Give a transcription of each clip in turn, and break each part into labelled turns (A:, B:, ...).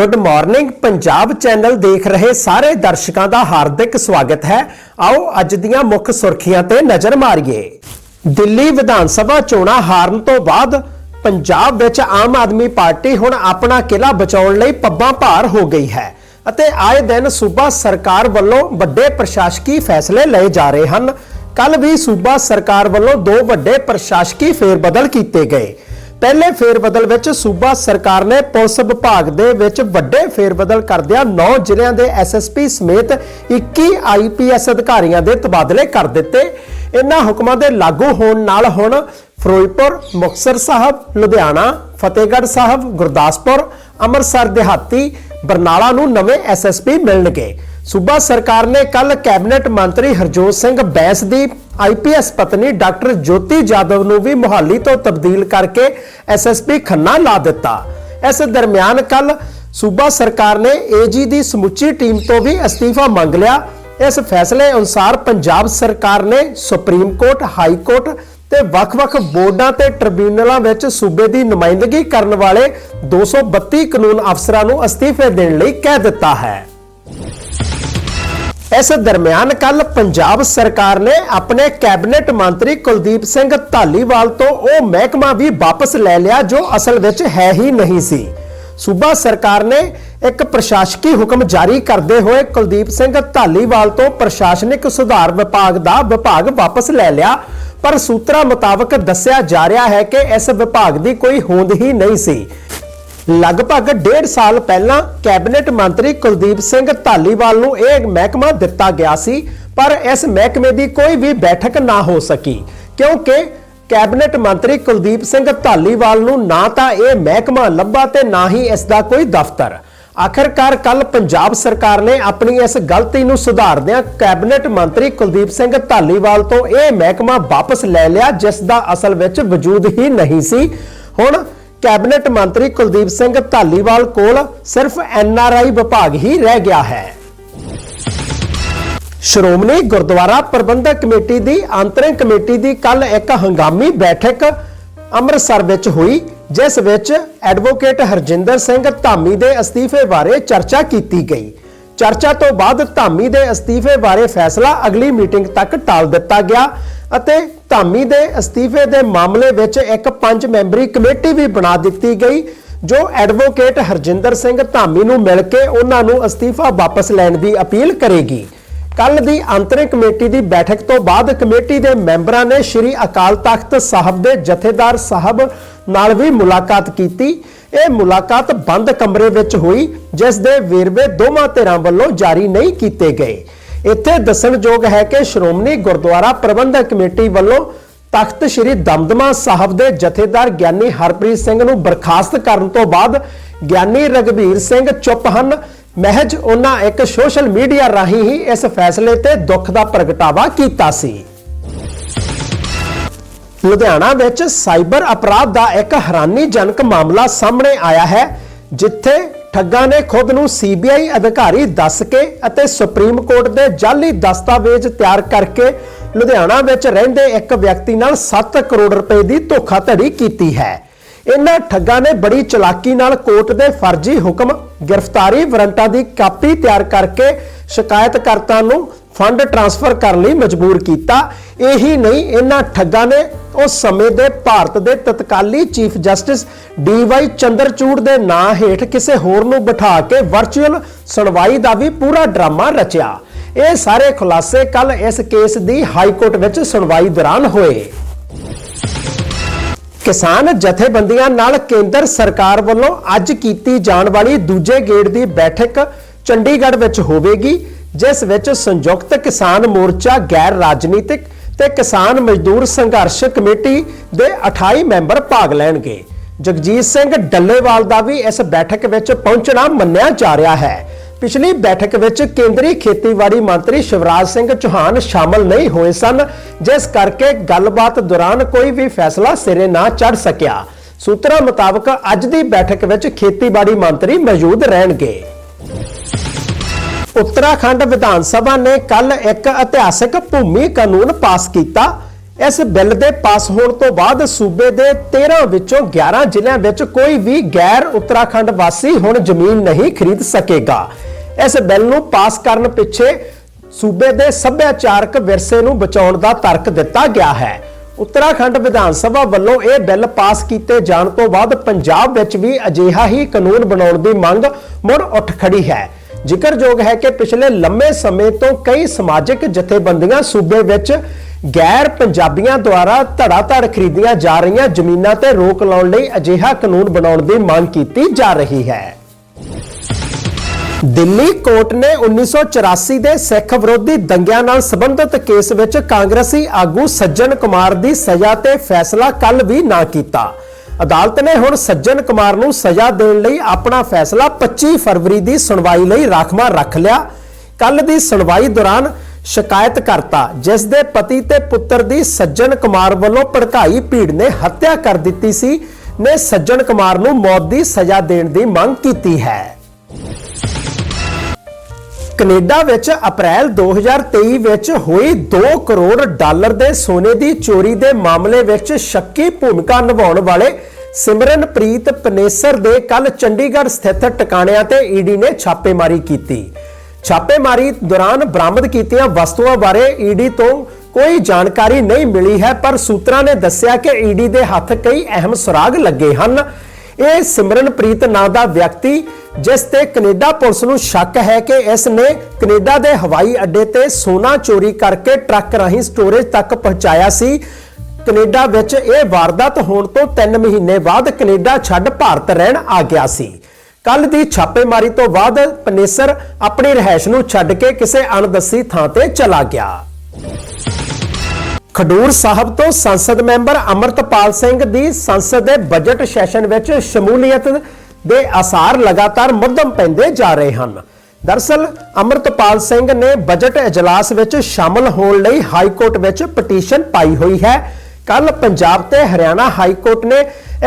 A: Good morning Punjab channel ਦੇਖ ਰਹੇ ਸਾਰੇ ਦਰਸ਼ਕਾਂ ਦਾ ਹਾਰਦਿਕ ਸਵਾਗਤ ਹੈ। ਆਓ ਅੱਜ ਦੀਆਂ ਮੁੱਖ ਸੁਰਖੀਆਂ ਤੇ ਨਜ਼ਰ ਮਾਰੀਏ। ਦਿੱਲੀ ਵਿਧਾਨ ਸਭਾ ਚੋਣਾਂ ਹਾਰਨ ਤੋਂ ਬਾਅਦ ਪੰਜਾਬ ਵਿੱਚ ਆਮ ਆਦਮੀ ਪਾਰਟੀ ਹੁਣ ਆਪਣਾ ਕਿਲਾ ਬਚਾਉਣ ਲਈ ਪੱਬਾਂ ਭਾਰ ਹੋ ਗਈ ਹੈ ਅਤੇ ਆਏ ਦਿਨ ਸੂਬਾ ਸਰਕਾਰ ਵੱਲੋਂ ਵੱਡੇ ਪ੍ਰਸ਼ਾਸਕੀ ਫੈਸਲੇ ਲਏ ਜਾ ਰਹੇ ਹਨ। ਕੱਲ ਵੀ ਸੂਬਾ ਸਰਕਾਰ ਵੱਲੋਂ ਦੋ ਵੱਡੇ ਪ੍ਰਸ਼ਾਸਕੀ ਫੇਰਬਦਲ ਕੀਤੇ ਗਏ। ਪਹਿਲੇ ਫੇਰਬਦਲ ਵਿੱਚ ਸੂਬਾ ਸਰਕਾਰ ਨੇ ਪੁਲਿਸ ਵਿਭਾਗ ਦੇ ਵਿੱਚ ਵੱਡੇ ਫੇਰਬਦਲ ਕਰਦਿਆਂ 9 ਜ਼ਿਲ੍ਹਿਆਂ ਦੇ ਐਸਐਸਪੀ ਸਮੇਤ 21 ਆਈਪੀਐਸ ਅਧਿਕਾਰੀਆਂ ਦੇ ਤਬਾਦਲੇ ਕਰ ਦਿੱਤੇ। ਇਨ੍ਹਾਂ ਹੁਕਮਾਂ ਦੇ ਲਾਗੂ ਹੋਣ ਨਾਲ ਹੁਣ ਫਿਰੋਜ਼ਪੁਰ, ਮੁਕਤਸਰ ਸਾਹਿਬ, ਲੁਧਿਆਣਾ, ਫਤਿਹਗੜ੍ਹ ਸਾਹਿਬ, ਗੁਰਦਾਸਪੁਰ, ਅੰਮ੍ਰਿਤਸਰ, ਦਿਹਾਤੀ, ਬਰਨਾਲਾ ਨੂੰ ਨਵੇਂ ਐਸਐਸਪੀ ਮਿਲਣਗੇ। ਸੂਬਾ ਸਰਕਾਰ ਨੇ ਕੱਲ ਕੈਬਨਿਟ ਮੰਤਰੀ ਹਰਜੋਤ ਸਿੰਘ ਬੈਂਸ ਦੀ ਆਈਪੀਐਸ ਪਤਨੀ ਡਾਕਟਰ ਜੋਤੀ ਜਾਦਵ ਨੂੰ ਵੀ ਮੁਹਾਲੀ ਤੋਂ ਤਬਦੀਲ ਕਰਕੇ ਐਸਐਸਪੀ ਖੰਨਾ ਲਾ ਦਿੱਤਾ। ਇਸ ਦਰਮਿਆਨ ਕੱਲ ਸੂਬਾ ਸਰਕਾਰ ਨੇ ਏਜੀ ਦੀ ਸਮੁੱਚੀ ਟੀਮ ਤੋਂ ਵੀ ਅਸਤੀਫਾ ਮੰਗ ਲਿਆ। ਇਸ ਫੈਸਲੇ ਅਨੁਸਾਰ ਪੰਜਾਬ ਸਰਕਾਰ ਨੇ ਸੁਪਰੀਮ ਕੋਰਟ, ਹਾਈ ਕੋਰਟ ਤੇ ਵੱਖ-ਵੱਖ ਬੋਰਡਾਂ ਤੇ ਟ੍ਰਿਬਿਊਨਲਾਂ ਵਿੱਚ ਸੂਬੇ ਦੀ ਨੁਮਾਇੰਦਗੀ ਕਰਨ ਵਾਲੇ 232 ਕਾਨੂੰਨ ਅਫਸਰਾਂ ਨੂੰ ਅਸਤੀਫੇ ਦੇਣ ਲਈ ਕਹਿ ਦਿੱਤਾ ਹੈ। ਇਸ ਦਰਮਿਆਨ ਕੱਲ ਪੰਜਾਬ ਸਰਕਾਰ ਨੇ ਆਪਣੇ ਕੈਬਨਿਟ ਮੰਤਰੀ ਕੁਲਦੀਪ ਸਿੰਘ ਧਾਲੀਵਾਲ ਤੋਂ ਉਹ ਮਹਿਕਮਾ ਵੀ ਵਾਪਸ ਲੈ ਲਿਆ, ਜੋ ਅਸਲ ਵਿੱਚ ਹੈ ਹੀ ਨਹੀਂ ਸੀ। ਸੂਬਾ ਸਰਕਾਰ ਨੇ ਇੱਕ ਪ੍ਰਸ਼ਾਸਕੀ ਹੁਕਮ ਜਾਰੀ ਕਰਦੇ ਹੋਏ ਕੁਲਦੀਪ ਸਿੰਘ ਧਾਲੀਵਾਲ ਤੋਂ ਪ੍ਰਸ਼ਾਸਨਿਕ ਸੁਧਾਰ ਵਿਭਾਗ ਦਾ ਵਿਭਾਗ ਵਾਪਸ ਲੈ ਲਿਆ। ਪਰ ਸੂਤਰਾਂ ਮੁਤਾਬਕ ਦੱਸਿਆ ਜਾ ਰਿਹਾ ਹੈ ਕਿ ਇਸ ਵਿਭਾਗ ਦੀ ਕੋਈ ਹੋਂਦ ਹੀ ਨਹੀਂ ਸੀ। ਲਗਭਗ 1.5 ਸਾਲ ਪਹਿਲਾਂ ਕੈਬਨਿਟ ਮੰਤਰੀ ਕੁਲਦੀਪ ਸਿੰਘ ਧਾਲੀਵਾਲ ਨੂੰ ਇਹ ਮਹਿਕਮਾ ਦਿੱਤਾ ਗਿਆ ਸੀ, ਪਰ ਇਸ ਮਹਿਕਮੇ ਦੀ ਕੋਈ ਵੀ ਬੈਠਕ ਨਾ ਹੋ ਸਕੀ, ਕਿਉਂਕਿ ਕੈਬਨਿਟ ਮੰਤਰੀ ਕੁਲਦੀਪ ਸਿੰਘ ਧਾਲੀਵਾਲ ਨੂੰ ਨਾ ਤਾਂ ਇਹ ਮਹਿਕਮਾ ਲੱਭਾ ਤੇ ਨਾ ਹੀ ਇਸ ਦਾ ਕੋਈ ਦਫ਼ਤਰ। ਆਖਰਕਾਰ ਕੱਲ ਪੰਜਾਬ ਸਰਕਾਰ ਨੇ ਆਪਣੀ ਇਸ ਗਲਤੀ ਨੂੰ ਸੁਧਾਰਦਿਆਂ ਕੈਬਨਿਟ ਮੰਤਰੀ ਕੁਲਦੀਪ ਸਿੰਘ ਧਾਲੀਵਾਲ ਤੋਂ ਇਹ ਮਹਿਕਮਾ ਵਾਪਸ ਲੈ ਲਿਆ, ਜਿਸ ਦਾ ਅਸਲ ਵਿੱਚ ਵਜੂਦ ਹੀ ਨਹੀਂ ਸੀ। ਹੁਣ ਕੈਬਨਿਟ ਮੰਤਰੀ ਕੁਲਦੀਪ ਸਿੰਘ ਧਾਲੀਵਾਲ ਕੋਲ ਸਿਰਫ ਐਨਆਰਆਈ ਵਿਭਾਗ ਹੀ ਰਹਿ ਗਿਆ ਹੈ। ਸ਼੍ਰੋਮਣੀ ਗੁਰਦੁਆਰਾ ਪ੍ਰਬੰਧਕ ਕਮੇਟੀ ਦੀ ਅੰਤਰਿਮ ਕਮੇਟੀ ਦੀ ਕੱਲ ਇੱਕ ਹੰਗਾਮੀ ਬੈਠਕ ਅੰਮ੍ਰਿਤਸਰ ਵਿੱਚ ਹੋਈ, ਜਿਸ ਵਿੱਚ ਐਡਵੋਕੇਟ ਹਰਜਿੰਦਰ ਸਿੰਘ ਧਾਮੀ ਦੇ ਅਸਤੀਫੇ ਬਾਰੇ ਚਰਚਾ ਕੀਤੀ ਗਈ। ਚਰਚਾ ਤੋਂ ਬਾਅਦ ਧਾਮੀ ਦੇ ਅਸਤੀਫੇ ਬਾਰੇ ਫੈਸਲਾ ਅਗਲੀ ਮੀਟਿੰਗ ਤੱਕ ਟਾਲ ਦਿੱਤਾ ਗਿਆ ਅਤੇ ਧਾਮੀ ਦੇ ਅਸਤੀਫੇ ਦੇ ਮਾਮਲੇ ਵਿੱਚ ਇੱਕ ਪੰਜ ਮੈਂਬਰੀ ਕਮੇਟੀ ਵੀ ਬਣਾ ਦਿੱਤੀ ਗਈ, ਜੋ ਐਡਵੋਕੇਟ ਹਰਜਿੰਦਰ ਸਿੰਘ ਧਾਮੀ ਨੂੰ ਮਿਲ ਕੇ ਉਹਨਾਂ ਨੂੰ ਅਸਤੀਫਾ ਵਾਪਸ ਲੈਣ ਦੀ ਅਪੀਲ ਕਰੇਗੀ। ਕੱਲ ਦੀ ਅੰਤਰਿਮ ਕਮੇਟੀ ਦੀ ਬੈਠਕ ਤੋਂ ਬਾਅਦ ਕਮੇਟੀ ਦੇ ਮੈਂਬਰਾਂ ਨੇ ਸ੍ਰੀ ਅਕਾਲ ਤਖਤ ਸਾਹਿਬ ਦੇ ਜਥੇਦਾਰ ਸਾਹਿਬ ਨਾਲ ਵੀ ਮੁਲਾਕਾਤ ਕੀਤੀ। ਇਹ ਮੁਲਾਕਾਤ ਬੰਦ ਕਮਰੇ ਵਿੱਚ ਹੋਈ, ਜਿਸ ਦੇ ਵੇਰਵੇ ਦੋਵਾਂ ਧਿਰਾਂ ਵੱਲੋਂ ਜਾਰੀ ਨਹੀਂ ਕੀਤੇ ਗਏ। ਇੱਥੇ ਦੱਸਣਯੋਗ ਹੈ ਕਿ ਸ਼੍ਰੋਮਣੀ ਗੁਰਦੁਆਰਾ ਪ੍ਰਬੰਧਕ ਕਮੇਟੀ ਵੱਲੋਂ ਤਖਤ ਸ੍ਰੀ ਦਮਦਮਾ ਸਾਹਿਬ ਦੇ ਜਥੇਦਾਰ ਗਿਆਨੀ ਹਰਪ੍ਰੀਤ ਸਿੰਘ ਨੂੰ ਬਰਖਾਸਤ ਕਰਨ ਤੋਂ ਬਾਅਦ ਗਿਆਨੀ ਰਗਵੀਰ ਸਿੰਘ ਚੁੱਪ ਹਨ। ਮਹਿਜ ਉਹਨਾਂ ਇੱਕ ਸੋਸ਼ਲ ਮੀਡੀਆ ਰਾਹੀਂ ਹੀ ਇਸ ਫੈਸਲੇ ਤੇ ਦੁੱਖ ਦਾ ਪ੍ਰਗਟਾਵਾ ਕੀਤਾ ਸੀ। ਲੁਧਿਆਣਾ ਵਿੱਚ ਸਾਈਬਰ ਅਪਰਾਧ ਦਾ ਇੱਕ ਹੈਰਾਨੀਜਨਕ ਮਾਮਲਾ ਸਾਹਮਣੇ ਆਇਆ ਹੈ, ਜਿੱਥੇ ਠੱਗਾਂ ਨੇ ਖੁਦ ਨੂੰ ਸੀਬੀਆਈ ਅਧਿਕਾਰੀ ਦੱਸ ਕੇ ਅਤੇ ਸੁਪਰੀਮ ਕੋਰਟ ਦੇ ਜਾਲੀ ਦਸਤਾਵੇਜ਼ ਤਿਆਰ ਕਰਕੇ ਲੁਧਿਆਣਾ ਵਿੱਚ ਰਹਿੰਦੇ ਇੱਕ ਵਿਅਕਤੀ ਨਾਲ 7 ਕਰੋੜ ਰੁਪਏ ਦੀ ਧੋਖਾਧੜੀ ਕੀਤੀ ਹੈ। ਇਹਨਾਂ ਠੱਗਾਂ ਨੇ ਬੜੀ ਚਲਾਕੀ ਨਾਲ ਕੋਰਟ ਦੇ ਫਰਜ਼ੀ ਹੁਕਮ, ਗ੍ਰਿਫਤਾਰੀ ਵਾਰੰਟਾਂ ਦੀ ਕਾਪੀ ਤਿਆਰ ਕਰਕੇ ਸ਼ਿਕਾਇਤਕਰਤਾ ਨੂੰ ਫੰਡ ਟ੍ਰਾਂਸਫਰ ਕਰਨ ਲਈ ਮਜਬੂਰ ਕੀਤਾ। ਇਹੀ ਨਹੀਂ, ਇਹਨਾਂ ਠੱਗਾਂ ਨੇ ਉਸ ਸਮੇਂ ਦੇ ਭਾਰਤ ਦੇ ਤਤਕਾਲੀ ਚੀਫ ਜਸਟਿਸ ਡੀਵਾਈ ਚੰਦਰਚੂੜ ਦੇ ਨਾਂ ਹੇਠ ਕਿਸੇ ਹੋਰ ਨੂੰ ਬਿਠਾ ਕੇ ਵਰਚੁਅਲ ਸੁਣਵਾਈ ਦਾ ਵੀ ਪੂਰਾ ਡਰਾਮਾ ਰਚਿਆ। ਇਹ ਸਾਰੇ ਖੁਲਾਸੇ ਕੱਲ ਇਸ ਕੇਸ ਦੀ ਹਾਈ ਕੋਰਟ ਵਿੱਚ ਸੁਣਵਾਈ ਦੌਰਾਨ ਹੋਏ। ਕਿਸਾਨ ਜਥੇਬੰਦੀਆਂ ਨਾਲ ਕੇਂਦਰ ਸਰਕਾਰ ਵੱਲੋਂ ਅੱਜ ਕੀਤੀ ਜਾਣ ਵਾਲੀ ਦੂਜੇ ਗੇੜ ਦੀ ਬੈਠਕ ਚੰਡੀਗੜ੍ਹ ਵਿੱਚ ਹੋਵੇਗੀ, ਜਿਸ ਵਿੱਚ ਸੰਯੁਕਤ ਕਿਸਾਨ ਮੋਰਚਾ ਗੈਰ ਰਾਜਨੀਤਿਕ ਤੇ ਕਿਸਾਨ ਮਜ਼ਦੂਰ ਸੰਘਰਸ਼ ਕਮੇਟੀ ਦੇ 28 ਮੈਂਬਰ ਭਾਗ ਲੈਣਗੇ। ਜਗਜੀਤ ਸਿੰਘ ਡੱਲੇਵਾਲ ਦਾ ਵੀ ਇਸ ਬੈਠਕ ਵਿੱਚ ਪਹੁੰਚਣਾ ਮੰਨਿਆ ਜਾ ਰਿਹਾ ਹੈ। ਪਿਛਲੀ ਬੈਠਕ ਵਿੱਚ ਕੇਂਦਰੀ ਖੇਤੀਬਾੜੀ ਮੰਤਰੀ ਸ਼ਿਵਰਾਜ ਸਿੰਘ ਚੌਹਾਨ ਸ਼ਾਮਲ ਨਹੀਂ ਹੋਏ ਸਨ, ਜਿਸ ਕਰਕੇ ਗੱਲਬਾਤ ਦੌਰਾਨ ਕੋਈ ਵੀ ਫੈਸਲਾ ਸਿਰੇ ਨਾ ਚੜ ਸਕਿਆ। ਸੂਤਰਾਂ ਮੁਤਾਬਕ ਅੱਜ ਦੀ ਬੈਠਕ ਵਿੱਚ ਖੇਤੀਬਾੜੀ ਮੰਤਰੀ ਮੌਜੂਦ ਰਹਿਣਗੇ। ਉੱਤਰਾਖੰਡ ਵਿਧਾਨ ਸਭਾ ਨੇ ਕੱਲ ਇੱਕ ਇਤਿਹਾਸਕ ਭੂਮੀ ਕਾਨੂੰਨ ਪਾਸ ਕੀਤਾ। ਇਸ ਬਿੱਲ ਦੇ ਪਾਸ ਹੋਣ ਤੋਂ ਬਾਅਦ ਸੂਬੇ ਦੇ 13 ਵਿੱਚੋਂ 11 ਜ਼ਿਲ੍ਹਿਆਂ ਵਿੱਚ ਕੋਈ ਵੀ ਗੈਰ ਉੱਤਰਾਖੰਡ ਵਾਸੀ ਹੁਣ ਜ਼ਮੀਨ ਨਹੀਂ ਖਰੀਦ ਸਕੇਗਾ। ਇਸ ਬਿੱਲ ਨੂੰ ਪਾਸ ਕਰਨ ਪਿੱਛੇ ਸੂਬੇ ਦੇ ਸੱਭਿਆਚਾਰਕ ਵਿਰਸੇ ਨੂੰ ਬਚਾਉਣ ਦਾ ਤਰਕ ਦਿੱਤਾ ਗਿਆ ਹੈ। ਉੱਤਰਾਖੰਡ ਵਿਧਾਨ ਸਭਾ ਵੱਲੋਂ ਇਹ ਬਿੱਲ ਪਾਸ ਕੀਤੇ ਜਾਣ ਤੋਂ ਬਾਅਦ ਪੰਜਾਬ ਵਿੱਚ ਵੀ ਅਜਿਹਾ ਹੀ ਕਾਨੂੰਨ ਬਣਾਉਣ ਦੀ ਮੰਗ ਮੁੜ ਉੱਠ ਖੜੀ ਹੈ। ਜ਼ਿਕਰਯੋਗ ਹੈ ਕਿ ਪਿਛਲੇ ਲੰਮੇ ਸਮੇਂ ਤੋਂ ਕਈ ਸਮਾਜਿਕ ਜਥੇਬੰਦੀਆਂ ਸੂਬੇ ਵਿੱਚ ਗੈਰ ਪੰਜਾਬੀਆਂ ਦੁਆਰਾ ਧੜਾ-ਧੜ ਖਰੀਦੀਆਂ ਜਾ ਰਹੀਆਂ ਜ਼ਮੀਨਾਂ ਤੇ ਰੋਕ ਲਾਉਣ ਲਈ ਅਜਿਹਾ ਕਾਨੂੰਨ ਬਣਾਉਣ ਦੀ ਮੰਗ ਕੀਤੀ ਜਾ ਰਹੀ ਹੈ। ਦਿੱਲੀ ਕੋਰਟ ਨੇ 1984 ਦੇ ਸਿੱਖ ਵਿਰੋਧੀ ਦੰਗਿਆਂ ਨਾਲ ਸੰਬੰਧਿਤ ਕੇਸ ਵਿੱਚ ਕਾਂਗਰਸੀ ਆਗੂ ਸੱਜਣ ਕੁਮਾਰ ਦੀ ਸਜ਼ਾ ਤੇ ਫੈਸਲਾ ਕੱਲ ਵੀ ਨਾ ਕੀਤਾ। ਅਦਾਲਤ ਨੇ ਹੁਣ ਸੱਜਣ ਕੁਮਾਰ ਨੂੰ ਸਜ਼ਾ ਦੇਣ ਲਈ ਆਪਣਾ ਫੈਸਲਾ 25 ਫਰਵਰੀ ਦੀ ਸੁਣਵਾਈ ਲਈ ਰਾਖਵਾ ਰੱਖ ਲਿਆ। ਕੱਲ ਦੀ ਸੁਣਵਾਈ ਦੌਰਾਨ ਸ਼ਿਕਾਇਤਕਰਤਾ ਜਿਸ ਦੇ ਪਤੀ ਤੇ ਪੁੱਤਰ ਦੀ ਸੱਜਣ ਕੁਮਾਰ ਵੱਲੋਂ ਭੜਕਾਈ ਭੀੜ ਨੇ ਹੱਤਿਆ ਕਰ ਦਿੱਤੀ ਸੀ, ਨੇ ਸੱਜਣ ਕੁਮਾਰ ਨੂੰ ਮੌਤ ਦੀ ਸਜ਼ਾ ਦੇਣ ਦੀ ਮੰਗ ਕੀਤੀ ਹੈ। ਕੈਨੇਡਾ ਵਿੱਚ ਅਪ੍ਰੈਲ 2023 ਵਿੱਚ ਹੋਈ 2 ਕਰੋੜ ਡਾਲਰ ਦੇ ਸੋਨੇ ਦੀ ਚੋਰੀ ਦੇ ਮਾਮਲੇ ਵਿੱਚ ਸ਼ੱਕੀ ਭੂਮਿਕਾ ਨਿਭਾਉਣ ਵਾਲੇ ਸਿਮਰਨਪ੍ਰੀਤ ਪਨੇਸਰ ਦੇ ਕੱਲ ਚੰਡੀਗੜ੍ਹ ਸਥਿਤ ਟਿਕਾਣਿਆਂ ਤੇ ਈਡੀ ਨੇ ਛਾਪੇਮਾਰੀ ਕੀਤੀ। ਛਾਪੇਮਾਰੀ ਦੌਰਾਨ ਬਰਾਮਦ ਕੀਤੀਆਂ ਵਸਤੂਆਂ ਬਾਰੇ ਈਡੀ ਤੋਂ ਕੋਈ ਜਾਣਕਾਰੀ ਨਹੀਂ ਮਿਲੀ ਹੈ, ਪਰ ਸੂਤਰਾਂ ਨੇ ਦੱਸਿਆ ਕਿ ਈਡੀ ਦੇ ਹੱਥ ਕਈ ਅਹਿਮ ਸੁਰਾਗ ਲੱਗੇ ਹਨ। ਇਹ ਸਿਮਰਨਪ੍ਰੀਤ ਨਾਂ ਦਾ ਵਿਅਕਤੀ, ਜਿਸ ਤੇ ਕੈਨੇਡਾ ਪੁਲਿਸ ਨੂੰ ਸ਼ੱਕ ਹੈ ਕਿ ਇਸ ਨੇ ਕੈਨੇਡਾ ਦੇ ਹਵਾਈ ਅੱਡੇ ਤੇ ਸੋਨਾ ਚੋਰੀ ਕਰਕੇ ਟਰੱਕ ਰਾਹੀਂ ਸਟੋਰੇਜ ਤੱਕ ਪਹੁੰਚਾਇਆ ਸੀ ਕੈਨੇਡਾ ਵਿੱਚ ਇਹ ਵਾਰਦਾਤ ਹੋਣ ਤੋਂ 3 ਮਹੀਨੇ ਬਾਅਦ ਕੈਨੇਡਾ ਛੱਡ ਭਾਰਤ ਰਹਿਣ ਆ ਗਿਆ ਸੀ। ਕੱਲ ਦੀ ਛਾਪੇਮਾਰੀ ਤੋਂ ਬਾਅਦ ਪਨੇਸਰ ਆਪਣੀ ਰਹਿائش ਨੂੰ ਛੱਡ ਕੇ ਕਿਸੇ ਅਣਦਸੀ ਥਾਂ ਤੇ ਚਲਾ ਗਿਆ। ਖਡੂਰ ਸਾਹਿਬ ਤੋਂ ਸੰਸਦ ਮੈਂਬਰ ਅਮਰਤਪਾਲ ਸਿੰਘ ਦੀ ਸੰਸਦ ਦੇ ਬਜਟ ਸੈਸ਼ਨ ਵਿੱਚ ਸ਼ਮੂਲੀਅਤ ਦੇ ਆਸਾਰ ਲਗਾਤਾਰ ਮੁੱਦਮ ਪੈਂਦੇ ਜਾ ਰਹੇ ਹਨ। ਦਰਸਲ, ਅਮਰਤਪਾਲ ਸਿੰਘ ਨੇ ਬਜਟ اجلاس ਵਿੱਚ ਸ਼ਾਮਲ ਹੋਣ ਲਈ ਹਾਈ ਕੋਰਟ ਵਿੱਚ ਪਟੀਸ਼ਨ ਪਾਈ ਹੋਈ ਹੈ। ਕੱਲ ਪੰਜਾਬ ਤੇ ਹਰਿਆਣਾ ਹਾਈ ਕੋਰਟ ਨੇ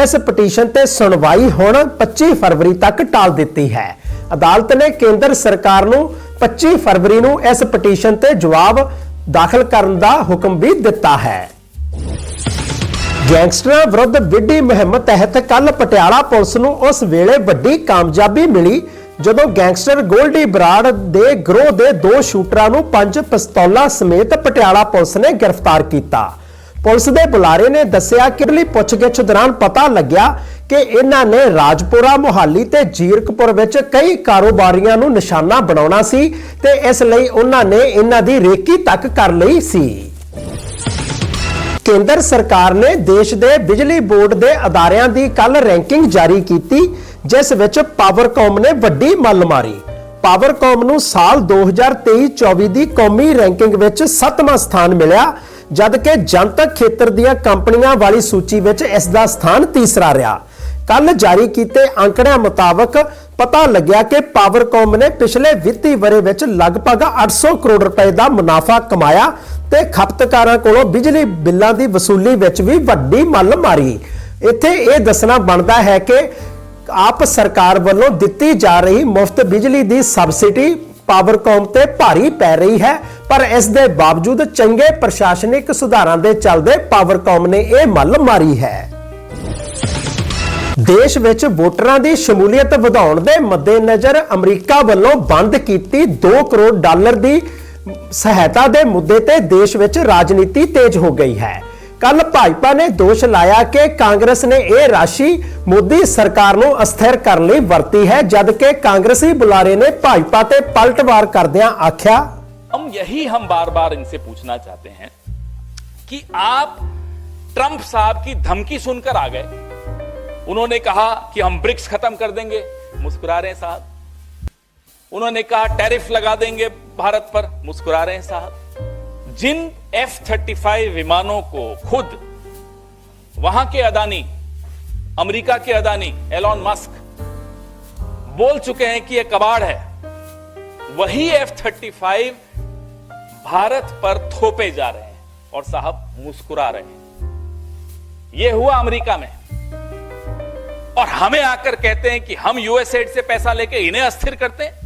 A: ਇਸ ਪਟੀਸ਼ਨ ਤੇ ਸੁਣਵਾਈ ਹੁਣ 25 ਫਰਵਰੀ ਤੱਕ ਟਾਲ ਦਿੱਤੀ ਹੈ। ਅਦਾਲਤ ਨੇ ਕੇਂਦਰ ਸਰਕਾਰ ਨੂੰ 25 ਫਰਵਰੀ ਨੂੰ ਇਸ ਪਟੀਸ਼ਨ ਤੇ ਜਵਾਬ ਦਾਖਲ ਕਰਨ ਦਾ ਹੁਕਮ ਵੀ ਦਿੱਤਾ ਹੈ। ਗੈਂਗਸਟਰਾਂ ਵਿਰੁੱਧ ਵਿੱਢੀ ਮੁਹਿੰਮ ਤਹਿਤ ਕੱਲ ਪਟਿਆਲਾ ਪੁਲਿਸ ਨੂੰ ਉਸ ਵੇਲੇ ਵੱਡੀ ਕਾਮਯਾਬੀ ਮਿਲੀ, ਜਦੋਂ ਗੈਂਗਸਟਰ ਗੋਲਡੀ ਬਰਾੜ ਦੇ ਗਰੋਹ ਦੇ ਦੋ ਸ਼ੂਟਰਾਂ ਨੂੰ ਪੰਜ ਪਿਸਤੌਲਾਂ ਸਮੇਤ ਪਟਿਆਲਾ ਪੁਲਿਸ ਨੇ ਗ੍ਰਿਫਤਾਰ ਕੀਤਾ। ਪੁਲਿਸ ਦੇ ਬੁਲਾਰੇ ਨੇ ਦੱਸਿਆ ਕਿ ਅਗਲੀ ਪੁੱਛਗਿੱਛ ਦੌਰਾਨ ਪਤਾ ਲੱਗਿਆ ਕਿ ਇਹਨਾਂ ਨੇ ਰਾਜਪੁਰਾ, ਮੁਹਾਲੀ ਤੇ ਜੀਰਕਪੁਰ ਵਿੱਚ ਕਈ ਕਾਰੋਬਾਰੀਆਂ ਨੂੰ ਨਿਸ਼ਾਨਾ ਬਣਾਉਣਾ ਸੀ ਤੇ ਇਸ ਲਈ ਉਹਨਾਂ ਨੇ ਇਹਨਾਂ ਦੀ ਰੇਕੀ ਤੱਕ ਕਰ ਲਈ ਸੀ। ਕੇਂਦਰ ਸਰਕਾਰ ਨੇ ਦੇਸ਼ ਦੇ ਬਿਜਲੀ ਬੋਰਡ ਦੇ ਅਦਾਰਿਆਂ ਦੀ ਕੱਲ ਰੈਂਕਿੰਗ ਜਾਰੀ ਕੀਤੀ, ਜਿਸ ਵਿੱਚ ਪਾਵਰਕਾਮ ਨੇ ਵੱਡੀ ਮੱਲ ਮਾਰੀ। ਪਾਵਰਕਾਮ ਨੂੰ ਸਾਲ 2023-24 ਦੀ ਕੌਮੀ ਰੈਂਕਿੰਗ ਵਿੱਚ 7ਵਾਂ ਸਥਾਨ ਮਿਲਿਆ ਜਦਕਿ ਜਨਤਕ ਖੇਤਰ ਦੀਆਂ ਕੰਪਨੀਆਂ ਵਾਲੀ ਸੂਚੀ ਵਿੱਚ ਇਸ ਦਾ ਸਥਾਨ ਤੀਸਰਾ ਰਿਹਾ। ਕੱਲ ਜਾਰੀ ਕੀਤੇ ਅੰਕੜਿਆਂ ਮੁਤਾਬਕ ਪਤਾ ਲੱਗਿਆ ਕਿ ਪਾਵਰਕਾਮ ਨੇ ਪਿਛਲੇ ਵਿੱਤੀ ਵਰੇ ਵਿੱਚ ਲਗਭਗ 800 ਕਰੋੜ ਰੁਪਏ ਦਾ ਮੁਨਾਫਾ ਕਮਾਇਆ ਤੇ ਖਪਤਕਾਰਾਂ ਕੋਲੋਂ ਬਿਜਲੀ ਬਿੱਲਾਂ ਦੀ ਵਸੂਲੀ ਵਿੱਚ ਵੀ ਵੱਡੀ ਮੱਲ ਮਾਰੀ। ਇੱਥੇ ਇਹ ਦੱਸਣਾ ਬਣਦਾ ਹੈ ਕਿ ਆਪ ਸਰਕਾਰ ਵੱਲੋਂ ਦਿੱਤੀ ਜਾ ਰਹੀ ਮੁਫਤ ਬਿਜਲੀ ਦੀ ਸਬਸਿਡੀ ਪਾਵਰਕਾਮ ਤੇ ਭਾਰੀ ਪੈ ਰਹੀ ਹੈ, ਪਰ ਇਸ ਦੇ ਬਾਵਜੂਦ ਚੰਗੇ ਪ੍ਰਸ਼ਾਸਨਿਕ ਸੁਧਾਰਾਂ ਦੇ ਚੱਲਦੇ ਪਾਵਰਕਾਮ ਨੇ ਇਹ ਮੱਲ ਮਾਰੀ ਹੈ। ਦੇਸ਼ ਵਿੱਚ ਵੋਟਰਾਂ ਦੀ ਸ਼ਮੂਲੀਅਤ ਵਧਾਉਣ ਦੇ ਮੱਦੇਨਜ਼ਰ ਅਮਰੀਕਾ ਵੱਲੋਂ ਬੰਦ ਕੀਤੀ 2 ਕਰੋੜ ਡਾਲਰ ਦੀ ਸਹਾਇਤਾ ਦੇ ਮੁੱਦੇ ਤੇ ਦੇਸ਼ ਵਿੱਚ ਰਾਜਨੀਤੀ ਤੇਜ਼ ਹੋ ਗਈ ਹੈ। ਕੱਲ ਭਾਜਪਾ ਨੇ ਦੋਸ਼ ਲਾਇਆ ਕਿ ਕਾਂਗਰਸ ਨੇ ਇਹ ਰਾਸ਼ੀ ਮੋਦੀ ਸਰਕਾਰ ਨੂੰ ਅਸਥਿਰ ਕਰਨ ਲਈ ਵਰਤੀ ਹੈ ਜਦਕਿ ਕਾਂਗਰਸੀ ਬੁਲਾਰੇ ਨੇ ਭਾਜਪਾ ਤੇ ਪਲਟਵਾਰ ਕਰਦਿਆਂ ਆਖਿਆ
B: हम यही हम बार बार इनसे पूछना चाहते हैं कि आप ट्रंप साहब की धमकी सुनकर आ गए उन्होंने कहा कि हम ब्रिक्स खत्म कर देंगे मुस्कुरा रहे हैं साहब उन्होंने कहा टैरिफ लगा देंगे भारत पर मुस्कुरा रहे हैं साहब जिन एफ़ थर्टी फाइव विमानों को खुद, वहाँ के अदानी, अमेरिका के अदानी एलॉन मस्क बोल चुके हैं कि यह कबाड़ है, वही एफ़ थर्टी फाइव भारत पर थोपे जा रहे हैं और साहब मुस्कुरा रहे हैं। यह हुआ अमेरिका में। और हमें आकर कहते हैं कि हम यूएसएड से पैसा लेके इन्हें अस्थिर करते हैं।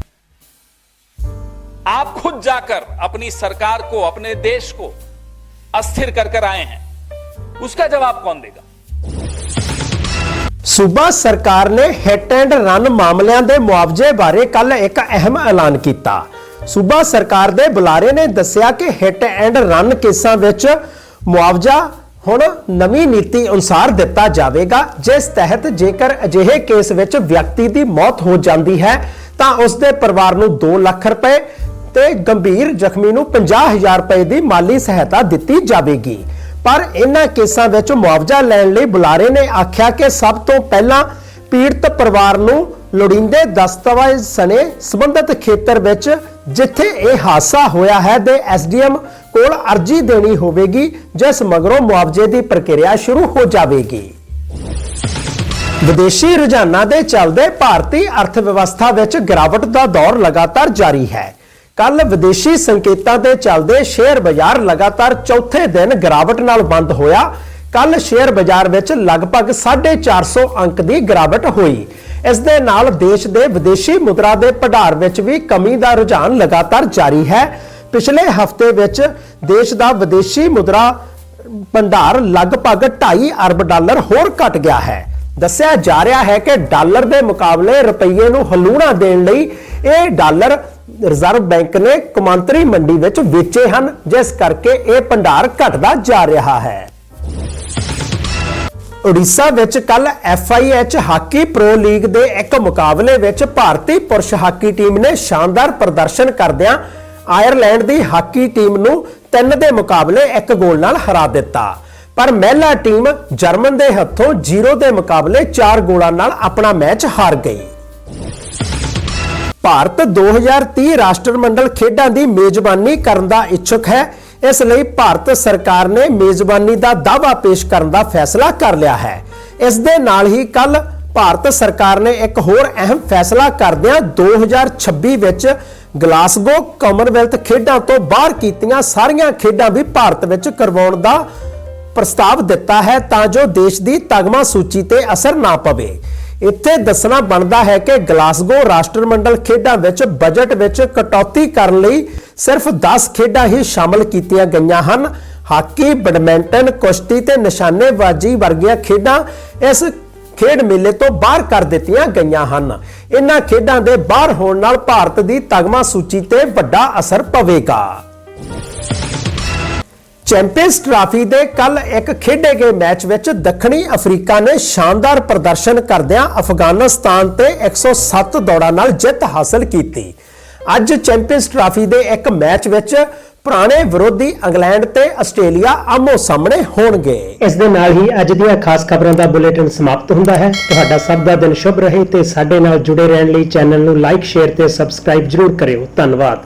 B: आप खुद जाकर अपनी सरकार को अपने देश को अस्थिर कर कर आए हैं उसका जवाब कौन देगा
A: ਸੂਬਾ ਸਰਕਾਰ ਨੇ ਹਿੱਟ ਐਂਡ ਰਨ ਮਾਮਲਿਆਂ ਦੇ ਮੁਆਵਜ਼ੇ ਬਾਰੇ ਕੱਲ ਇੱਕ ਅਹਿਮ ਐਲਾਨ ਕੀਤਾ ਸੂਬਾ ਸਰਕਾਰ ਦੇ ਬੁਲਾਰੇ ਨੇ ਦੱਸਿਆ ਕਿ ਹਿੱਟ ਐਂਡ ਰਨ ਕੇਸਾਂ ਵਿੱਚ ਮੁਆਵਜ਼ਾ ਹੁਣ ਨਵੀਂ ਨੀਤੀ ਅਨੁਸਾਰ ਦਿੱਤਾ ਜਾਵੇਗਾ ਜਿਸ ਤਹਿਤ ਜੇਕਰ ਅਜਿਹੇ ਕੇਸ ਵਿੱਚ ਵਿਅਕਤੀ ਦੀ ਮੌਤ ਹੋ ਜਾਂਦੀ ਹੈ ਤਾਂ ਉਸ ਦੇ ਪਰਿਵਾਰ ਨੂੰ 2 ਲੱਖ ਰੁਪਏ ਤੇ ਗੰਭੀਰ ਜ਼ਖਮੀ ਨੂੰ 50000 ਰੁਪਏ ਦੀ ਮਾਲੀ ਸਹਾਇਤਾ ਦਿੱਤੀ ਜਾਵੇਗੀ। ਪਰ ਇਹਨਾਂ ਕੇਸਾਂ ਵਿੱਚ ਮੁਆਵਜ਼ਾ ਲੈਣ ਲਈ ਬੁਲਾਰੇ ਨੇ ਆਖਿਆ ਕਿ ਸਭ ਤੋਂ ਪਹਿਲਾਂ ਪੀੜਤ ਪਰਿਵਾਰ ਨੂੰ ਲੋੜੀਂਦੇ ਦਸਤਾਵੇਜ਼ ਸਣੇ ਸੰਬੰਧਿਤ ਖੇਤਰ ਵਿੱਚ ਜਿੱਥੇ ਇਹ ਹਾਦਸਾ ਹੋਇਆ ਹੈ ਦੇ ਐਸਡੀਐਮ ਕੋਲ ਅਰਜ਼ੀ ਦੇਣੀ ਹੋਵੇਗੀ, ਜਿਸ ਮਗਰੋਂ ਮੁਆਵਜ਼ੇ ਦੀ ਪ੍ਰਕਿਰਿਆ ਸ਼ੁਰੂ ਹੋ ਜਾਵੇਗੀ। ਵਿਦੇਸ਼ੀ ਰੁਝਾਨਾਂ ਦੇ ਚੱਲਦੇ ਭਾਰਤੀ ਅਰਥ ਵਿਵਸਥਾ ਵਿੱਚ ਗਿਰਾਵਟ ਦਾ ਦੌਰ ਲਗਾਤਾਰ ਜਾਰੀ ਹੈ। ਕੱਲ ਵਿਦੇਸ਼ੀ ਸੰਕੇਤਾਂ ਦੇ ਚੱਲਦੇ ਸ਼ੇਅਰ ਬਾਜ਼ਾਰ ਲਗਾਤਾਰ ਚੌਥੇ ਦਿਨ ਗਿਰਾਵਟ ਨਾਲ ਬੰਦ ਹੋਇਆ। ਕੱਲ ਸ਼ੇਅਰ ਬਾਜ਼ਾਰ ਵਿੱਚ ਲਗਭਗ 450 ਅੰਕ ਦੀ ਗਿਰਾਵਟ ਹੋਈ। ਇਸ ਦੇ ਨਾਲ ਦੇਸ਼ ਦੇ ਵਿਦੇਸ਼ੀ ਮੁਦਰਾ ਦੇ ਭੰਡਾਰ ਵਿੱਚ ਵੀ ਕਮੀ ਦਾ ਰੁਝਾਨ ਲਗਾਤਾਰ ਜਾਰੀ ਹੈ। ਪਿਛਲੇ ਹਫ਼ਤੇ ਵਿੱਚ ਦੇਸ਼ ਦਾ ਵਿਦੇਸ਼ੀ ਮੁਦਰਾ ਭੰਡਾਰ ਲਗਭਗ 2.5 ਅਰਬ ਡਾਲਰ ਹੋਰ ਘਟ ਗਿਆ ਹੈ। ਦੱਸਿਆ ਜਾ ਰਿਹਾ ਹੈ ਕਿ ਡਾਲਰ ਦੇ ਮੁਕਾਬਲੇ ਰੁਪਈਏ ਨੂੰ ਹਲੂਣਾ ਦੇਣ ਲਈ ਇਹ ਡਾਲਰ ਰਿਜ਼ਰਵ ਬੈਂਕ ਨੇ ਕੌਮਾਂਤਰੀ ਮੰਡੀ ਵਿੱਚ ਵੇਚੇ ਹਨ, ਜਿਸ ਕਰਕੇ ਇਹ ਭੰਡਾਰ ਘਟਦਾ ਜਾ ਰਿਹਾ ਹੈ। ਉੜੀਸਾ ਵਿੱਚ ਕੱਲ ਐਫਆਈਐਚ ਹਾਕੀ ਪ੍ਰੋ ਲੀਗ ਦੇ ਇੱਕ ਮੁਕਾਬਲੇ ਵਿੱਚ ਭਾਰਤੀ ਪੁਰਸ਼ ਹਾਕੀ ਟੀਮ ਨੇ ਸ਼ਾਨਦਾਰ ਪ੍ਰਦਰਸ਼ਨ ਕਰਦਿਆਂ ਆਇਰਲੈਂਡ ਦੀ ਹਾਕੀ ਟੀਮ ਨੂੰ 3 ਦੇ ਮੁਕਾਬਲੇ 1 ਗੋਲ ਨਾਲ ਹਰਾ ਦਿੱਤਾ। ਪਰ ਮਹਿਲਾ ਟੀਮ ਜਰਮਨ ਦੇ ਹੱਥੋਂ 0 ਦੇ ਮੁਕਾਬਲੇ 4 ਗੋਲਾਂ ਨਾਲ ਆਪਣਾ ਮੈਚ ਹਾਰ ਗਈ। ਭਾਰਤ 2030 ਰਾਸ਼ਟਰਮੰਡਲ ਖੇਡਾਂ ਦੀ ਮੇਜ਼ਬਾਨੀ ਕਰਨ ਦਾ ਇੱਛੁਕ ਹੈ। ਇਸ ਲਈ ਭਾਰਤ ਸਰਕਾਰ ਨੇ ਮੇਜ਼ਬਾਨੀ ਦਾ ਦਾਅਵਾ ਪੇਸ਼ ਕਰਨ ਦਾ ਫੈਸਲਾ ਕਰ ਲਿਆ ਹੈ। ਇਸ ਦੇ ਨਾਲ ਹੀ ਕੱਲ ਭਾਰਤ ਸਰਕਾਰ ਨੇ ਇੱਕ ਹੋਰ ਅਹਿਮ ਫੈਸਲਾ ਕਰਦਿਆਂ 2026 ਵਿੱਚ ਗਲਾਸਗੋ ਕਾਮਨਵੈਲਥ ਖੇਡਾਂ ਤੋਂ ਬਾਹਰ ਕੀਤੀਆਂ ਸਾਰੀਆਂ ਖੇਡਾਂ ਵੀ ਭਾਰਤ ਵਿੱਚ ਕਰਵਾਉਣ ਦਾ ਪ੍ਰਸਤਾਵ ਦਿੱਤਾ ਹੈ ਤਾਂ ਜੋ ਦੇਸ਼ ਦੀ ਤਗਮਾ ਸੂਚੀ ਤੇ ਅਸਰ ਨਾ ਪਵੇ। ਇੱਥੇ ਦੱਸਣਾ ਬਣਦਾ ਹੈ ਕਿ ਗਲਾਸਗੋ ਰਾਸ਼ਟਰਮੰਡਲ ਖੇਡਾਂ ਵਿੱਚ ਬਜਟ ਵਿੱਚ ਕਟੌਤੀ ਕਰਨ ਲਈ ਸਿਰਫ 10 ਖੇਡਾਂ ਹੀ ਸ਼ਾਮਲ ਕੀਤੀਆਂ ਗਈਆਂ ਹਨ। ਹਾਕੀ, ਬੈਡਮਿੰਟਨ, ਕੁਸ਼ਤੀ ਤੇ ਨਿਸ਼ਾਨੇਬਾਜ਼ੀ ਵਰਗੀਆਂ ਖੇਡਾਂ ਇਸ ਖੇਡ ਮੇਲੇ ਤੋਂ ਬਾਹਰ ਕਰ ਦਿੱਤੀਆਂ ਗਈਆਂ ਹਨ। ਇਹਨਾਂ ਖੇਡਾਂ ਦੇ ਬਾਹਰ ਹੋਣ ਨਾਲ ਭਾਰਤ ਦੀ ਤਗਮਾ ਸੂਚੀ ਤੇ ਵੱਡਾ ਅਸਰ ਪਵੇਗਾ। ਚੈਂਪੀਅਨਸ ਟਰਾਫੀ ਦੇ ਕੱਲ ਇੱਕ ਖੇਡੇ ਗਏ ਮੈਚ ਵਿੱਚ ਦੱਖਣੀ ਅਫਰੀਕਾ ਨੇ ਸ਼ਾਨਦਾਰ ਪ੍ਰਦਰਸ਼ਨ ਕਰਦਿਆਂ ਅਫਗਾਨਿਸਤਾਨ ਤੇ 107 ਦੌੜਾਂ ਨਾਲ ਜਿੱਤ ਹਾਸਲ ਕੀਤੀ। ਅੱਜ ਚੈਂਪੀਅਨਸ ਟਰਾਫੀ ਦੇ ਇੱਕ ਮੈਚ ਵਿੱਚ ਪੁਰਾਣੇ ਵਿਰੋਧੀ ਇੰਗਲੈਂਡ ਤੇ ਆਸਟ੍ਰੇਲੀਆ ਆਮੋ ਸਾਹਮਣੇ ਹੋਣਗੇ। ਇਸ ਦੇ ਨਾਲ ਹੀ ਅੱਜ ਦੀਆਂ ਖਾਸ ਖਬਰਾਂ ਦਾ ਬੁਲੇਟਿਨ ਸਮਾਪਤ ਹੁੰਦਾ ਹੈ। ਤੁਹਾਡਾ ਸਭ ਦਾ ਦਿਨ ਸ਼ੁਭ ਰਹੇ ਤੇ ਸਾਡੇ ਨਾਲ ਜੁੜੇ ਰਹਿਣ ਲਈ ਚੈਨਲ ਨੂੰ ਲਾਈਕ, ਸ਼ੇਅਰ ਤੇ ਸਬਸਕ੍ਰਾਈਬ ਜਰੂਰ ਕਰਿਓ। ਧੰਨਵਾਦ।